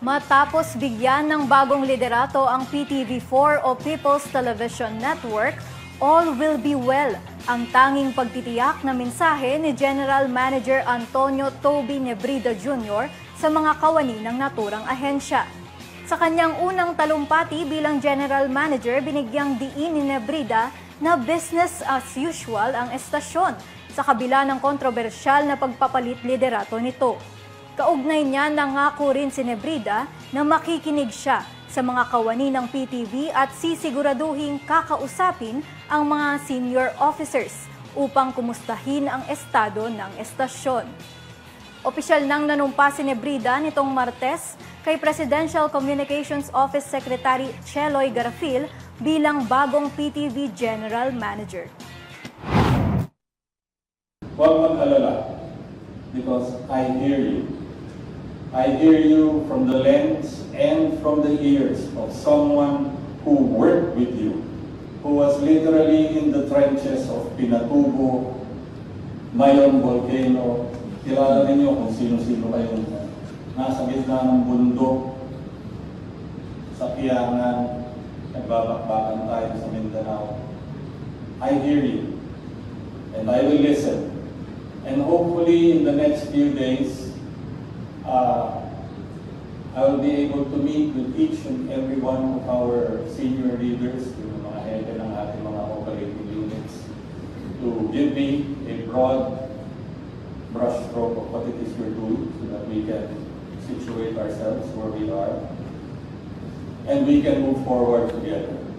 Matapos bigyan ng bagong liderato ang PTV4 o People's Television Network, all will be well. Ang tanging pagtitiyak na mensahe ni General Manager Antonio Toby Nebrida Jr. sa mga kawani ng naturang ahensya. Sa kanyang unang talumpati bilang General Manager, binigyang diin ni Nebrida na business as usual ang estasyon sa kabila ng kontrobersyal na pagpapalit liderato nito. Kaugnay niya nangako rin si Nebrida na makikinig siya sa mga kawani ng PTV at sisiguraduhin kakausapin ang mga senior officers upang kumustahin ang estado ng estasyon. Opisyal nang nanumpa si Nebrida nitong Martes kay Presidential Communications Office Secretary Cheloy Garafil bilang bagong PTV General Manager. Huwag mag-alala because I hear you. I hear you from the lens and from the ears of someone who worked with you, who was literally in the trenches of Pinatubo, Mayon Volcano. Kilala ninyo kung sino-sino kayong nasa gitna ng bundok, sa Kiangan, nagbabakbakan tayo sa Mindanao. I hear you and I will listen. And hopefully in the next few days, uh, I will be able to meet with each and every one of our senior leaders, yung mga head ng ating mga operating units, to give me a broad brushstroke of what it is we're doing so that we can situate ourselves where we are and we can move forward together.